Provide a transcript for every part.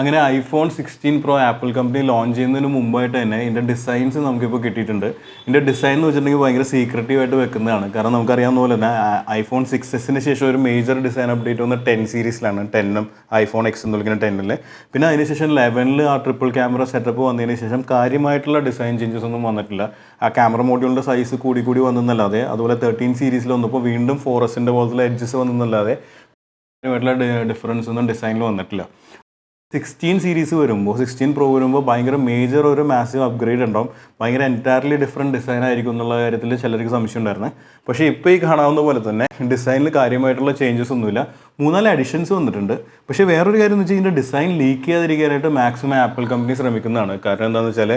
അങ്ങനെ iPhone sixteen pro Apple company launch ചെയ്യുന്നതിന് മുമ്പായിട്ട് തന്നെ ഇതിന്റെ ഡിസൈൻസ് നമുക്കിപ്പോൾ കിട്ടിയിട്ടുണ്ട്. ഇതിന്റെ ഡിസൈൻ എന്ന് വെച്ചിട്ടുണ്ടെങ്കിൽ ഭയങ്കര സീക്രട്ടീവ് ആയിട്ട് വെക്കുന്നതാണ്. കാരണം നമുക്കറിയാവുന്ന പോലെ തന്നെ ഐഫോൺ സിക്സ് എസിന് ശേഷം ഒരു മേജർ ഡിസൈൻ അപ്ഡേറ്റ് വന്ന ടെൻ സീരീസിലാണ് ടെന്നും ഐഫോൺ എക്സ് എന്ന് വിളിക്കുന്ന ടെന്നിൽ പിന്നെ അതിനുശേഷം ലെവനിൽ ആ ട്രിപ്പിൾ ക്യാമറ സെറ്റപ്പ് വന്നതിന് ശേഷം കാര്യമായിട്ടുള്ള ഡിസൈൻ ചേഞ്ചസ് ഒന്നും വന്നിട്ടില്ല. ആ ക്യാമറ മോഡ്യൂളിന്റെ സൈസ് കൂടി കൂടി വന്നെന്നല്ലാതെ അതുപോലെ തേർട്ടീൻ സീരീസിൽ വന്നപ്പോൾ വീണ്ടും ഫോറസിന്റെ പോലത്തെ എഡ്ജസ് വന്നെന്നല്ലാതെ ഡിഫറൻസ് ഒന്നും ഡിസൈനിൽ വന്നിട്ടില്ല. സിക്സ്റ്റീൻ സീരീസ് വരുമ്പോൾ സിക്സ്റ്റീൻ പ്രോ വരുമ്പോൾ ഭയങ്കര മേജർ ഒരു മാസീവ് അപ്ഗ്രേഡ് ഉണ്ടാവും. ഭയങ്കര എന്റയർലി ഡിഫറെന്റ് ഡിസൈൻ ആയിരിക്കും എന്നുള്ള കാര്യത്തിൽ ചിലർക്ക് സംശയം ഉണ്ടായിരുന്നു. പക്ഷേ ഇപ്പോൾ ഈ കാണാവുന്ന പോലെ തന്നെ ഡിസൈനിൽ കാര്യമായിട്ടുള്ള ചേഞ്ചസ് ഒന്നുമില്ല. മൂന്നാൽ അഡിഷൻസ് വന്നിട്ടുണ്ട്. പക്ഷേ വേറൊരു കാര്യം എന്ന് വെച്ചാൽ ഇതിന്റെ ഡിസൈൻ ലീക്ക് ചെയ്യാതിരിക്കാനായിട്ട് മാക്സിമം ആപ്പിൾ കമ്പനി ശ്രമിക്കുന്നതാണ്. കാരണം എന്താണെന്ന് വെച്ചാൽ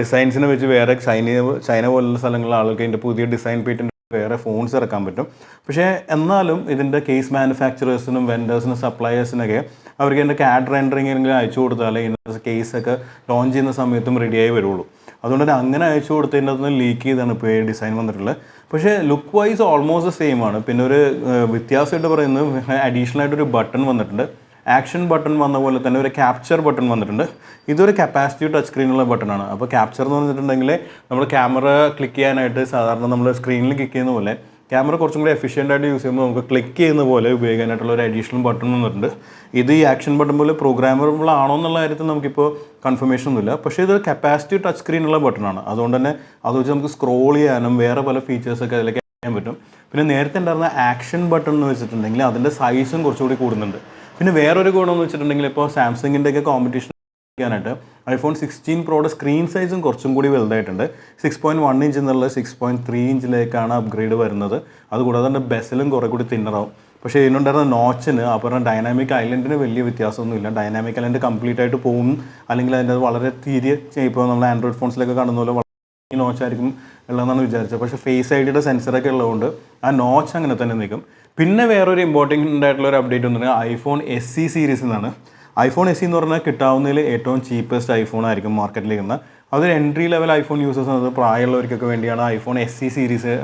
ഡിസൈൻസിനെ വെച്ച് വേറെ ചൈന ചൈന പോലുള്ള സ്ഥലങ്ങളിലെ ആളുകൾക്ക് ഇതിന്റെ പുതിയ ഡിസൈൻ പേറ്റന്റ് വേറെ ഫോൺസ് ഇറക്കാൻ പറ്റും. പക്ഷേ എന്നാലും ഇതിന്റെ കേസ് മാനുഫാക്ചറേഴ്സിനും വെൻഡേഴ്സിനും സപ്ലയേഴ്സിനൊക്കെ അവർക്ക് എന്റെ ക്യാഡ് റെൻഡറിങ് എങ്കിലും അയച്ചു കൊടുത്താലേ ഇതിന്റെ കേസൊക്കെ ലോഞ്ച് ചെയ്യുന്ന സമയത്തും റെഡിയായി വരുള്ളൂ. അതുകൊണ്ട് തന്നെ അങ്ങനെ അയച്ചു കൊടുത്തതിന്റെ അകത്ത് ലീക്ക് ചെയ്താണ് ഇപ്പോൾ ഡിസൈൻ വന്നിട്ടുള്ളത്. പക്ഷേ ലുക്ക് വൈസ് ഓൾമോസ്റ്റ് സെയിം ആണ്. പിന്നെ ഒരു വ്യത്യാസമായിട്ട് പറയുന്നത് അഡീഷണൽ ആയിട്ടൊരു ബട്ടൺ വന്നിട്ടുണ്ട്. ആക്ഷൻ ബട്ടൺ വന്ന പോലെ തന്നെ ഒരു ക്യാപ്ചർ ബട്ടൺ വന്നിട്ടുണ്ട്. ഇതൊരു കപ്പാസിറ്റി ടച്ച് സ്ക്രീനുള്ള ബട്ടണാണ് അപ്പോൾ ക്യാപ്ചർ എന്ന് പറഞ്ഞിട്ടുണ്ടെങ്കിൽ നമ്മൾ ക്യാമറ ക്ലിക്ക് ചെയ്യാനായിട്ട് സാധാരണ നമ്മൾ സ്ക്രീനിൽ ക്ലിക്ക് ചെയ്യുന്ന പോലെ ക്യാമറ കുറച്ചും കൂടി എഫിഷ്യന്റ് ആയിട്ട് യൂസ് ചെയ്യുമ്പോൾ നമുക്ക് ക്ലിക്ക് ചെയ്യുന്ന പോലെ ഉപയോഗിക്കാനായിട്ടുള്ള ഒരു അഡീഷണൽ ബട്ടൺ വന്നിട്ടുണ്ട്. ഇത് ഈ ആക്ഷൻ ബട്ടൺ പോലെ പ്രോഗ്രാമറബിൾ ആണോ എന്നുള്ള കാര്യത്തിൽ നമുക്കിപ്പോൾ കൺഫർമേഷൻ ഒന്നുമില്ല. പക്ഷേ ഇത് കപ്പാസിറ്റി ടച്ച് സ്ക്രീനുള്ള ബട്ടണാണ് അതുകൊണ്ട് തന്നെ അത് വെച്ച് നമുക്ക് സ്ക്രോൾ ചെയ്യാനും വേറെ പല ഫീച്ചേഴ്സൊക്കെ അതിലേക്ക് ചെയ്യാൻ പറ്റും. പിന്നെ നേരത്തെ ഉണ്ടായിരുന്ന ആക്ഷൻ ബട്ടൺ എന്ന് വെച്ചിട്ടുണ്ടെങ്കിൽ അതിന്റെ സൈസും കുറച്ചുകൂടി കൂടുന്നുണ്ട്. പിന്നെ വേറൊരു ഗുണം എന്ന് വെച്ചിട്ടുണ്ടെങ്കിൽ ഇപ്പോൾ സാംസങ്ങിന്റെ ഒക്കെ കോമ്പറ്റീഷൻ ായിട്ട് ഐഫോൺ സിക്സ്റ്റീൻ പ്രോയുടെ സ്ക്രീൻ സൈസും കുറച്ചും കൂടി വലുതായിട്ടുണ്ട്. സിക്സ് പോയിന്റ് വൺ ഇഞ്ച് എന്നുള്ള സിക്സ് പോയിന്റ് ത്രീ ഇഞ്ചിലേക്കാണ് അപ്ഗ്രേഡ് വരുന്നത്. അതുകൂടാതെ തന്നെ ബെസലും കുറേ കൂടി തിന്നറാവും പക്ഷേ ഇതിനുണ്ടായിരുന്ന നോച്ചിന് പറഞ്ഞ ഡൈനാമിക് ഐലൻഡിന് വലിയ വ്യത്യാസമൊന്നുമില്ല. ഡൈനാമിക് ഐലൻഡ് കംപ്ലീറ്റ് ആയിട്ട് പോകും. അല്ലെങ്കിൽ അതിന്റെ അത് വളരെ തീരെ ഇപ്പോൾ നമ്മൾ ആൻഡ്രോയിഡ് ഫോൺസിലൊക്കെ കാണുന്ന പോലെ ഈ നോച്ചായിരിക്കും ഉള്ളതെന്നാണ് വിചാരിച്ചത്. പക്ഷെ ഫേസ് ഐ ഡിയുടെ സെൻസറൊക്കെ ഉള്ളതുകൊണ്ട് ആ നോച്ച് അങ്ങനെ തന്നെ നിൽക്കും. പിന്നെ വേറൊരു ഇമ്പോർട്ടന്റ് ആയിട്ടുള്ള ഒരു അപ്ഡേറ്റ് വന്നിട്ട് ഐഫോൺ എസ് സി സീരീസിൽ നിന്നാണ് ഐഫോൺ എസ് സി എന്ന് പറഞ്ഞാൽ കിട്ടാവുന്നതിൽ ഏറ്റവും ചീപ്പസ്റ്റ് ഐഫോൺ ആയിരിക്കും മാർക്കറ്റിൽ നിന്ന് അതൊരു എൻട്രി ലെവൽ ഐഫോൺ യൂസേഴ്സ് എന്നത് പ്രായമുള്ളവർക്കൊക്കെ വേണ്ടിയാണ് ഐഫോൺ എസ് സി സീരീസ്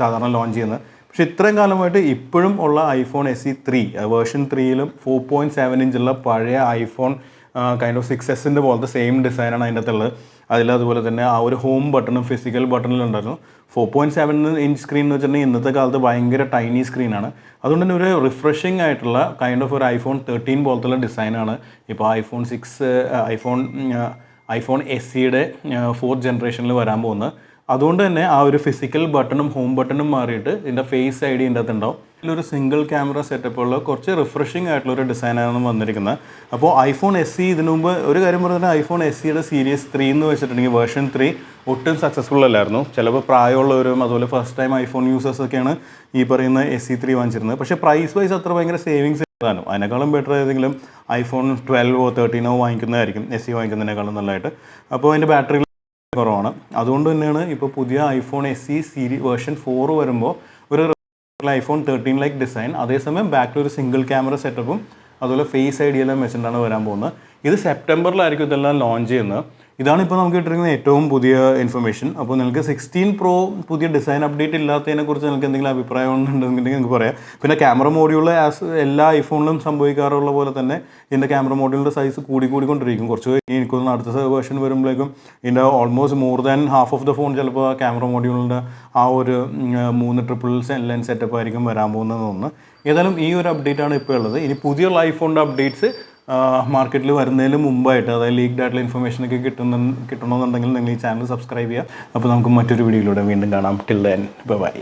സാധാരണ ലോഞ്ച് ചെയ്യുന്നത്. പക്ഷെ ഇത്രയും കാലമായിട്ട് ഇപ്പോഴും ഉള്ള iPhone S E three version ത്രീയിലും four point seven ഇഞ്ചുള്ള പഴയ ഐഫോൺ കൈൻഡ് ഓഫ് സിക്സ് എസിന്റെ പോലത്തെ സെയിം ഡിസൈനാണ് അതിന്റെ അകത്തുള്ളത്. അതിൽ അതുപോലെ തന്നെ ആ ഒരു ഹോം ബട്ടണും ഫിസിക്കൽ ബട്ടണിലും ഉണ്ടായിരുന്നു four point seven inch screen എന്ന് വെച്ചിട്ടുണ്ടെങ്കിൽ ഇന്നത്തെ കാലത്ത് ഭയങ്കര ടൈനി സ്ക്രീനാണ് അതുകൊണ്ട് തന്നെ ഒരു റിഫ്രഷിംഗ് ആയിട്ടുള്ള കൈൻഡ് ഓഫ് ഒരു ഐഫോൺ തേർട്ടീൻ പോലത്തുള്ള ഡിസൈനാണ് ഇപ്പോൾ iPhone six iPhone iPhone S സിയുടെ ഫോർത്ത് ജനറേഷനിൽ വരാൻ പോകുന്നത്. അതുകൊണ്ട് തന്നെ ആ ഒരു ഫിസിക്കൽ ബട്ടണും ഹോം ബട്ടണും മാറിയിട്ട് ഇതിന്റെ ഫേസ് ഐ ഡി ഇതിന്റെ അകത്ത് ഉണ്ടാവും ഇതിലൊരു സിംഗിൾ ക്യാമറ സെറ്റപ്പുള്ള കുറച്ച് റിഫ്രഷിംഗ് ആയിട്ടുള്ള ഒരു ഡിസൈനാണ് വന്നിരിക്കുന്നത്. അപ്പോൾ ഐഫോൺ എസ് സി ഇതിനു മുമ്പ് ഒരു കാര്യം പറഞ്ഞാൽ ഐഫോൺ എസ് സിയുടെ സീരീസ് ത്രീ എന്ന് വെച്ചിട്ടുണ്ടെങ്കിൽ വേർഷൻ ത്രീ ഒട്ടും സക്സസ്ഫുൾ അല്ലായിരുന്നു. ചിലപ്പോൾ പ്രായമുള്ളവരും അതുപോലെ ഫസ്റ്റ് ടൈം ഐഫോൺ യൂസേഴ്സ് യൂസേഴ്സൊക്കെയാണ് ഈ പറയുന്ന എസ് സി ത്രീ വാങ്ങിച്ചിരുന്നത്. പക്ഷേ പ്രൈസ് വൈസ് അത്ര ഭയങ്കര സേവിങ്സ് താനും അതിനേക്കാളും ബെറ്റർ ഏതെങ്കിലും ഐഫോൺ ട്വൽവോ തേർട്ടീനോ വാങ്ങിക്കുന്നതായിരിക്കും എസ് സി വാങ്ങിക്കുന്നതിനേക്കാളും നല്ലതായിട്ട്. അപ്പോൾ അതിന്റെ ബാറ്ററി കുറവാണ്. അതുകൊണ്ട് തന്നെയാണ് ഇപ്പോൾ പുതിയ iPhone S E series version four വരുമ്പോൾ ഐഫോൺ തേർട്ടീൻ ലൈക്ക് ഡിസൈൻ അതേസമയം ബാക്കിൽ ഒരു സിംഗിൾ ക്യാമറ സെറ്റപ്പും അതുപോലെ ഫേസ് ഐ ഡി എല്ലാം വെച്ചിട്ടാണ് വരാൻ പോകുന്നത്. ഇത് സെപ്റ്റംബറിലായിരിക്കും ഇതെല്ലാം ലോഞ്ച് ചെയ്യുന്നത്. ഇതാണ് ഇപ്പോൾ നമുക്ക് കിട്ടിയിരിക്കുന്ന ഏറ്റവും പുതിയ ഇൻഫർമേഷൻ അപ്പോൾ നിങ്ങൾക്ക് സിക്സ്റ്റീൻ പ്രോ പുതിയ ഡിസൈൻ അപ്ഡേറ്റ് ഇല്ലാത്തതിനെ കുറിച്ച് നിങ്ങൾക്ക് എന്തെങ്കിലും അഭിപ്രായം ഉണ്ടെന്നുണ്ടെങ്കിൽ നിങ്ങൾക്ക് പറയാം. പിന്നെ ക്യാമറ മോഡ്യൂൾ ആസ് എല്ലാ ഐഫോണിലും സംഭവിക്കാറുള്ള പോലെ തന്നെ ഇതിന്റെ ക്യാമറ മോഡ്യൂളിന്റെ സൈസ് കൂടി കൂടിക്കൊണ്ടിരിക്കും കുറച്ച് എനിക്ക് എനിക്കൊന്ന് അടുത്ത വേർഷൻ വരുമ്പോഴേക്കും ഇതിന്റെ almost more than half of the phone ചിലപ്പോൾ ക്യാമറ മോഡ്യൂളിന്റെ ആ ഒരു മൂന്ന് ട്രിപ്പിൾ ലെൻസ് സെറ്റപ്പ് ആയിരിക്കും വരാൻ പോകുന്നതെന്ന് തോന്നുന്നു. ഏതായാലും ഈ ഒരു അപ്ഡേറ്റ് ആണ് ഇപ്പോൾ ഉള്ളത്. ഇനി പുതിയ ഐഫോണിന്റെ അപ്ഡേറ്റ്സ് മാർക്കറ്റിൽ വരുന്നതിന് മുമ്പായിട്ട് അതായത് ലീക്ക് ആയിട്ടുള്ള ഇൻഫർമേഷൻ ഒക്കെ കിട്ടുന്ന കിട്ടണമെന്നുണ്ടെങ്കിൽ നിങ്ങൾ ഈ ചാനൽ സബ്സ്ക്രൈബ് ചെയ്യുക. അപ്പോൾ നമുക്ക് മറ്റൊരു വീഡിയോയിലൂടെ വീണ്ടും കാണാം. Till then bye